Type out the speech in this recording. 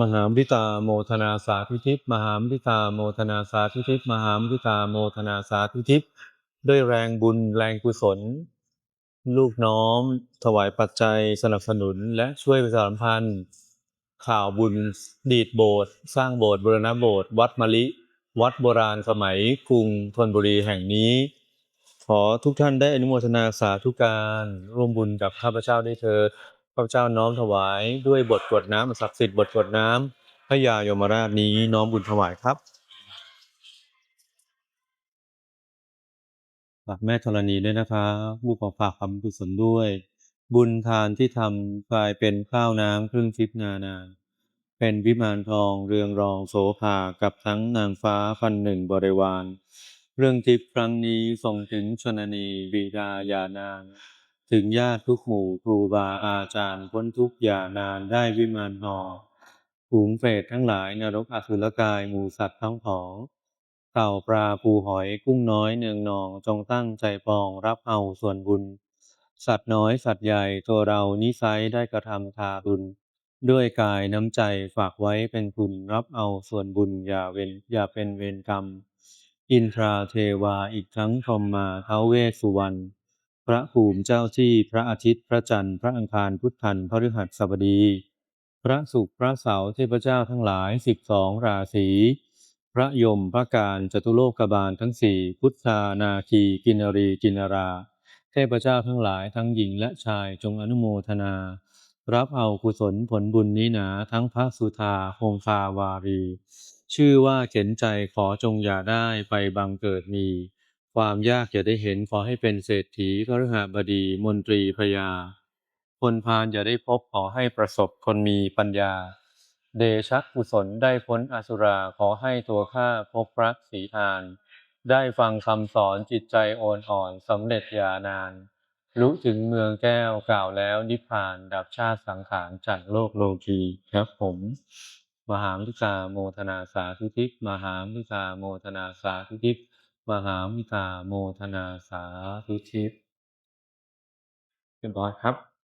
มหามพิตาโมทนาสาธุทิพย์มหามพิตาโมทนาสาธุทิพย์มหามพิตาโมทนาสาธุทิพย์ด้วยแรงบุญแรงกุศล ลูกน้อม ถวายปัจจัยสนับสนุนและช่วยประชาสัมพันธ์ข่าวบุญ ดีดโบสถ์สร้างโบสถ์บรณโบสถ์วัดมะลิ วัดโบราณสมัยกรุงธนบุรีแห่งนี้ ขอทุกท่านได้อนุโมทนาสาธุการ ร่วมบุญกับข้าพเจ้าได้เถิด ข้าพเจ้าน้อมถวายด้วยบทกรวดน้ำศักดิ์สิทธิ์บทกรวดน้ำพระยายมราชนี้น้อมบุญถวายครับฝากแม่ธรณีด้วยนะครับลูกขอฝากคำกุศลด้วย บุญทานที่ทำกลายเป็นข้าวน้ำครึ่งทิพนานา เป็นวิมานทองเรืองรองโสภากับทั้งนางฟ้าพันหนึ่งบริวาร เรื่องทิพย์ครั้งนี้ส่งถึงชนนีบิดายานาง ถึงญาติทุกหมู่ครูบาอาจารย์พ้นทุกอย่านานได้วิมานทองฝูงเปรตทั้งหลายนรกอสุรกายหมูสัตว์ทั้งผองเต่าปลาปูหอยกุ้งน้อยเนืองนองจงตั้งใจปองรับเอาส่วนบุญ สัตว์น้อยสัตว์ใหญ่ตัวเรานิสัยได้กระทำทารุณด้วยกายน้ำใจฝากไว้เป็นคุณรับเอาส่วนบุญอย่าเวนอย่าเป็นเวรกรรม อินทราเทวาอีกทั้งพรหมมาท้าเวสสุวรรณ พระภูมิเจ้าที่พระอาทิตย์ พระจันทร์พระอังคารพุทธันพฤหัสบดี พระศุกร์พระเสาร์เทพเจ้าทั้งหลายสิบสองราศีพระยมพระการจตุโลกบาลทั้งสี่พุทธานาคีกินรีกินรา เทพเจ้าทั้งหลายทั้งหญิงและชายจงอนุโมทนา รับเอากุศลผลบุญนี้หนาทั้งพระสุธาคงคาวารี ชื่อว่าเข็นใจขอจงอย่าได้ไปบังเกิดมี ความยากอย่าได้เห็นขอให้เป็นเศรษฐีคฤหบดีมนตรีพญาคนพาลอย่าได้พบขอให้ประสบคนมีปัญญา เดชะกุศลได้พ้นอสุราขอให้ตัวข้าพบรักสีทาน ได้ฟังคำสอนจิตใจโอนอ่อนสำเร็จยานาน รู้ถึงเมืองแก้วกล่าวแล้วนิพพานดับชาติสังขารจากโลกโลกีครับผม มหามิตาโมทนาสาธุทิพย์มหามิตาโมทนาสาธุทิพย์ มหามิตาโมทนาสาธุชิพเรียบร้อยครับ